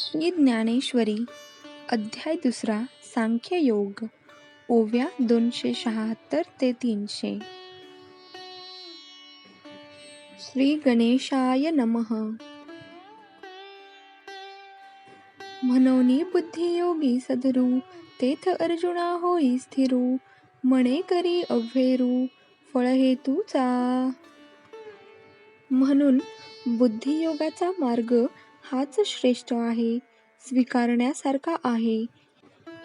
श्री ज्ञानेश्वरी अध्याय दुसरा सांख्य योग ओव्या दोनशे शहात्तर ते तीनशे. श्री गणेशाय नमः. मनोनी बुद्धी योगी सदरू तेथ अर्जुना होई स्थिरू मणे करी अव्हेरू फळ हेतूचा. म्हणून बुद्धियोगाचा मार्ग हाच श्रेष्ठ आहे स्वीकारण्यासारखा आहे.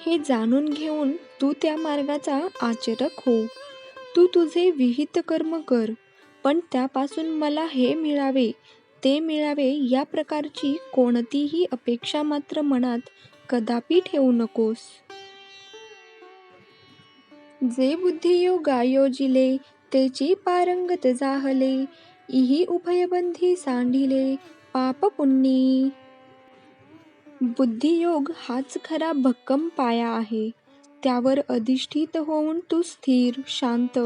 हे जाणून घेऊन तू त्या मार्गाचा आचरक हो. तू तुझे विहित कर्म कर पण त्यापासून मला हे मिळावे ते मिळावे या प्रकारची कोणतीही अपेक्षा मात्र मनात कदापि ठेवू नकोस. जे बुद्धियोगा योजिले तेची पारंगत जाहले इही उभयबंधी सांडिले पाप पुण्यी बुद्धियोग हाच खरा भक्कम पाया आहे. त्यावर अधिष्ठित होऊन तू स्थिर शांत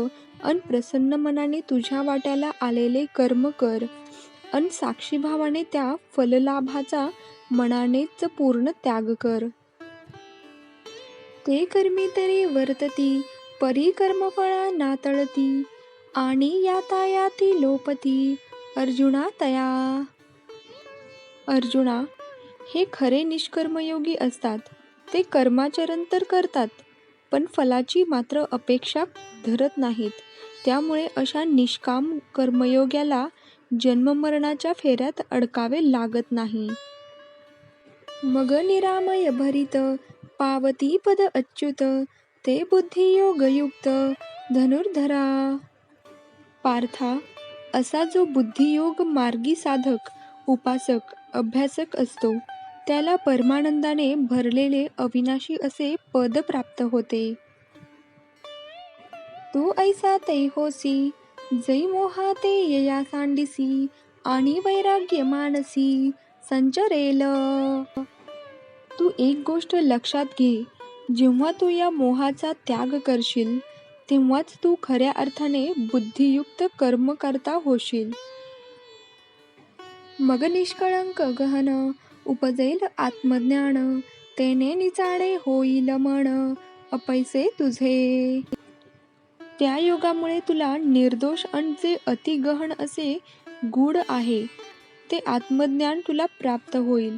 अन प्रसन्न मनाने तुझ्या वाट्याला आलेले कर्म कर. अन साक्षीभावाने त्या फललाभाचा मनानेच पूर्ण त्याग कर. ते कर्मी तरी वर्तती परी कर्मफळा नातळती आणि यातायाती लोपती. अर्जुना तया. अर्जुना हे खरे निष्कर्मयोगी असतात. ते कर्माचरण तर करतात पण फलाची मात्र अपेक्षा धरत नाहीत. त्यामुळे अशा निष्काम कर्मयोग्याला जन्ममरणाच्या फेऱ्यात अडकावे लागत नाही. मग निरामय भरित पावती पद अच्युत ते बुद्धियोगयुक्त धनुर्धरा. पार्था असा जो बुद्धियोग मार्गी साधक उपासक अभ्यासक असतो. त्याला परमानंदाने भरलेले अविनाशी असे पद प्राप्त होते. तू ऐसा तै होसी जै मोहाते यया सांडिसी आणि वैराग्य मानसी संचरेल. तू एक गोष्ट लक्षात घे जेव्हा तू या मोहाचा त्याग करशील तेव्हाच तू खऱ्या अर्थाने बुद्धियुक्त कर्म करता होशील. मग निष्कळंक गहन उपजेल आत्मज्ञान तेने निचाडे होईल मन अपैसे तुझे. त्या योगामुळे तुला निर्दोष आणि जे अतिगहन असे गूढ आहे ते आत्मज्ञान तुला प्राप्त होईल.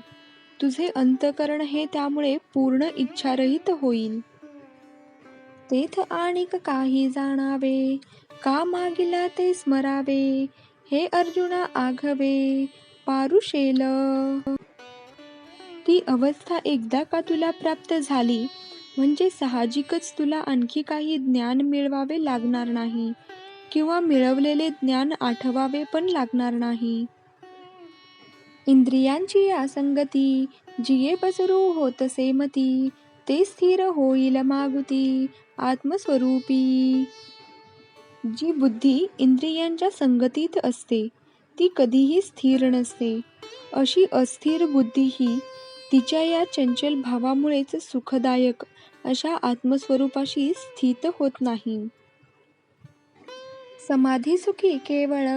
तुझे अंतकरण हे त्यामुळे पूर्ण इच्छारहित होईल. तेथ आणिक काही जाणावे का मागिला ते स्मरावे हे अर्जुना आघवे पारुशेल ती अवस्था एकदा का तुला प्राप्त झाली? म्हणजे साहजिकच तुला आणखी काही ज्ञान मिळवावे लागणार नाही किंवा मिळवलेले ज्ञान आठवावे पण लागणार नाही. इंद्रियांची या संगती जिये पसरू होत सेमती ते स्थिर होईल मागुती आत्मस्वरूपी. जी बुद्धी इंद्रियांच्या संगतीत असते ती कधीही स्थिर नसते. अशी अस्थिर बुद्धी ही तिच्या या चंचल भावामुळेच सुखदायक अशा आत्मस्वरूपाशी स्थित होत नाही. समाधी सुखी केवळ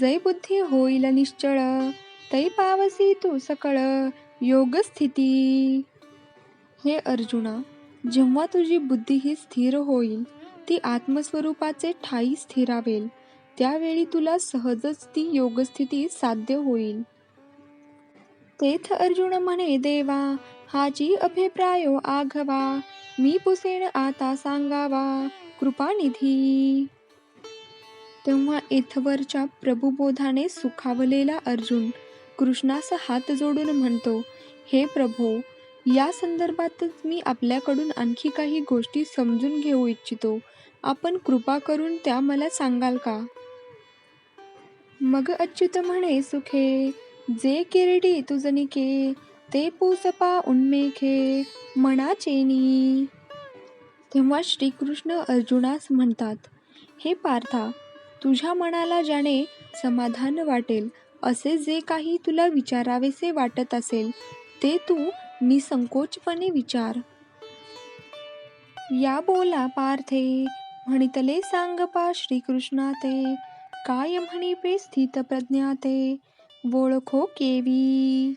जय बुद्धी होईल निश्चळ तै पावसी तू सकळ योग स्थिती. हे अर्जुना जेव्हा तुझी बुद्धी ही स्थिर होईल ती आत्मस्वरूपाचे ठाई स्थिरावेल. त्यावेळी तुला सहजच ती योगस्थिती साध्य होईल. तेथ अर्जुन म्हणे देवा हाची अभिप्रायो आघवा मी पुसेन आता सांगावा कृपानिधी तेव्हा एथवरच्या प्रभुबोधाने सुखावलेला अर्जुन कृष्णास हात जोडून म्हणतो हे प्रभो या संदर्भातच मी आपल्याकडून आणखी काही गोष्टी समजून घेऊ इच्छितो. आपण कृपा करून त्या मला सांगाल का? मग अच्युत म्हणे सुखे जे किरडी तुझनिके ते पूसपा उन्मेखे मनाचेनी तेव्हा श्रीकृष्ण अर्जुनास म्हणतात हे पार्था तुझ्या मनाला ज्याने समाधान वाटेल असे जे काही तुला विचारावेसे वाटत असेल ते तू निसंकोचपणे विचार. या बोला पार्थे म्हणितले सांगपा श्रीकृष्णा ते काय म्हणिपे स्थित प्रज्ञा ते. ओळखो केवी.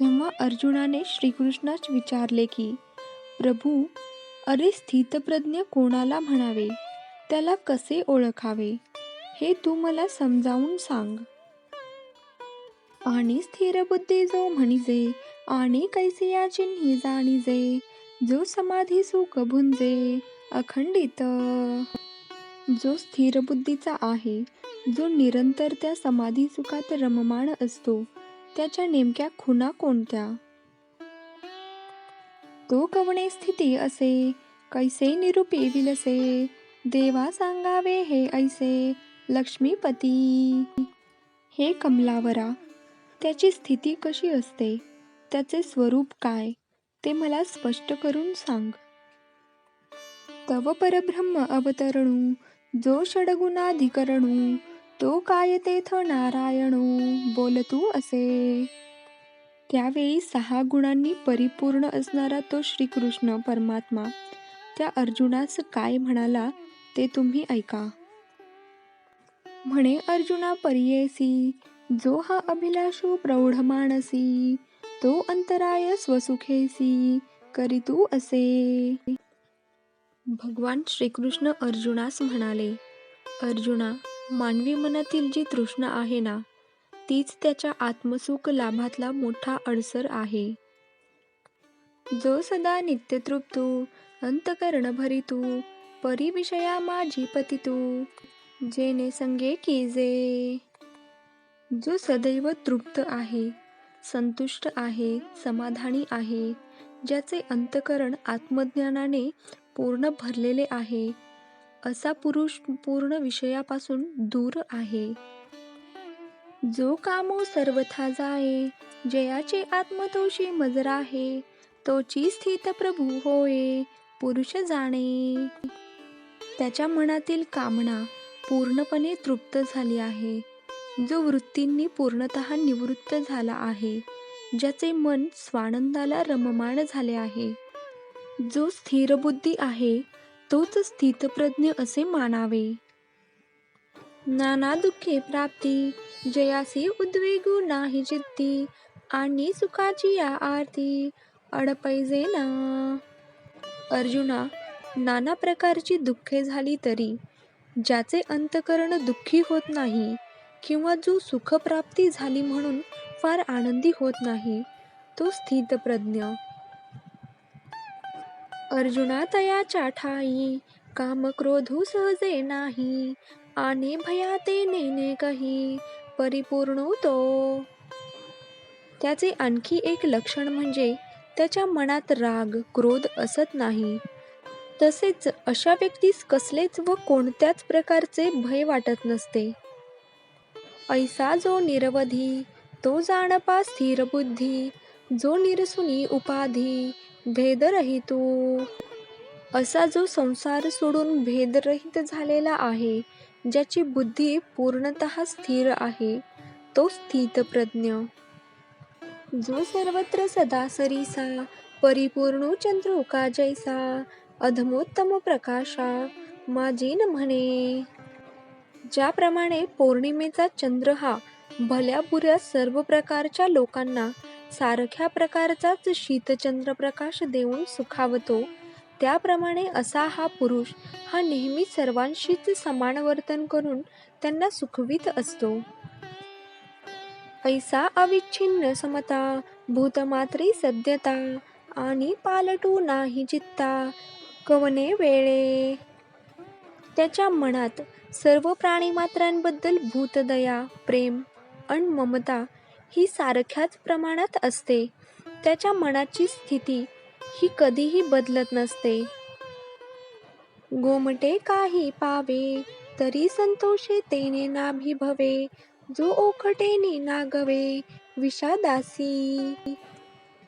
तेव्हा अर्जुनाने श्रीकृष्णास विचारले की प्रभू अरे स्थितप्रज्ञ कोणाला म्हणावे? त्याला कसे ओळखावे? हे तू मला समजावून सांग. आणि स्थिर बुद्धी जो म्हणिजे आणि कैसे या चिन्ही जाणिजे? जो समाधी सुख भुंजे अखंडित. जो स्थिरबुद्धीचा आहे जो निरंतर त्या समाधी सुखात रममाण असतो त्याच्या नेमक्या खुणा कोणत्या? तो कवणे स्थिती असे कैसे निरूपी विलसे देवा सांगावे हे ऐसे लक्ष्मीपती. हे कमलावरा त्याची स्थिती कशी असते त्याचे स्वरूप काय ते मला स्पष्ट करून सांग. तव परब्रह्म अवतरणू जो षडगुणाधिकरणू तो काय तेथ नारायणू बोलतू असे. त्यावेळी सहा गुणांनी परिपूर्ण असणारा तो श्रीकृष्ण परमात्मा त्या अर्जुनास काय म्हणाला ते तुम्ही ऐका. म्हणे अर्जुना पर्येसी जो हा अभिलाषू प्रौढ मानसी तो अंतराय स्वसुखेसी करी तू असे. भगवान श्रीकृष्ण अर्जुनास म्हणाले अर्जुना मानवी मनातील जी तृष्णा आहे ना तीच त्याच्या आत्मसुख लाभातला मोठा अडसर आहे. जो सदा नित्यतृप्तू अंतकरण भरितू परिविषया माझी पतितू जेने संगे कीजे. जो सदैव तृप्त आहे संतुष्ट आहे समाधानी आहे ज्याचे अंतकरण आत्मज्ञानाने पूर्ण भरलेले आहे. असा पुरुष पूर्ण विषयापासून दूर आहे. जो कामो सर्वथा जाये जयाचे आत्मतोषी मजरा आहे तोची स्थित प्रभू होय पुरुष जाणे. त्याच्या मनातील कामना पूर्णपणे तृप्त झाली आहे. जो वृत्तींनी पूर्णत निवृत्त झाला आहे ज्याचे मन स्वानंदाला रममाण झाले आहे. जो स्थिर बुद्धी आहे तोच स्थितप्रज्ञ असे मानावे. नाना दुःखे प्राप्ती जयासी उद्वेगू नाही चित्ती आणि सुखाची या आरती अडपैजे ना. अर्जुना नाना प्रकारची दुःखे झाली तरी ज्याचे अंतकरण दुःखी होत नाही किंवा जो सुखप्राप्ती झाली म्हणून फार आनंदी होत नाही तो स्थितप्रज्ञ. अर्जुना तयाच्या ठाई काम क्रोधू सहजे नाही आणि भयाते नेने कही परिपूर्ण तो. त्याचे आणखी एक लक्षण म्हणजे त्याच्या मनात राग क्रोध असत नाही. तसेच अशा व्यक्तीस कसलेच व कोणत्याच प्रकारचे भय वाटत नसते. ऐसा जो निरवधी तो जाणपा स्थिर बुद्धी जो निरसुनी उपाधी भेदरहितू. असा जो संसार सोडून भेदरहित झालेला आहे ज्याची बुद्धी पूर्णत स्थिर आहे तो स्थितप्रज्ञ. जो सर्वत्र सदा सरीसा परिपूर्ण चंद्रोका जैसा अधमोत्तम प्रकाशा माजीन म्हणे. ज्याप्रमाणे पौर्णिमेचा चंद्र हा भल्या बुऱ्या सर्व प्रकारच्या लोकांना सारख्या प्रकारचाच शीतचंद्र प्रकाश देऊन सुखावतो. त्याप्रमाणे असा हा पुरुष हा नेहमी सर्वांशीच समान वर्तन करून त्यांना सुखवीत असतो. ऐसा अविच्छिन्न समता भूतमात्री सद्यता आणि पालटू नाही चित्ता कवने वेळे? त्याच्या मनात सर्व प्राणीमात्रांबद्दल भूतदया प्रेम आणि ममता ही सारख्याच प्रमाणात असते. त्याच्या मनाची स्थिती ही कधीही बदलत नसते. गोमटे काही पावे तरी संतोषे तेने नाभिभवे. जो ओखटेने नागवे विषादासी.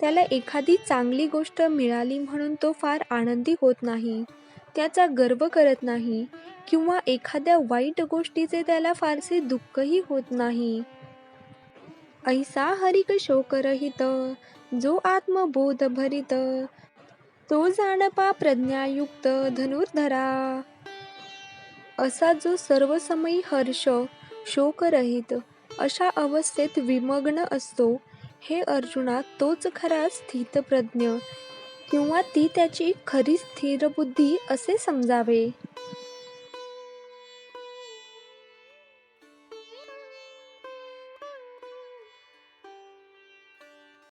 त्याला एखादी चांगली गोष्ट मिळाली म्हणून तो फार आनंदी होत नाही. त्याचा गर्व करत नाही किंवा एखाद्या वाईट गोष्टीचे त्याला फारसे दुःखही होत नाही. ऐसा हरिक शोकरहित जो आत्मबोध भरित तो जाणपा प्रज्ञायुक्त धनुर्धरा. असा जो सर्वसमयी हर्ष शोकरहित अशा अवस्थेत विमग्न असतो हे अर्जुना तोच खरा स्थितप्रज्ञ किंवा ती त्याची खरी स्थिरबुद्धी असे समजावे.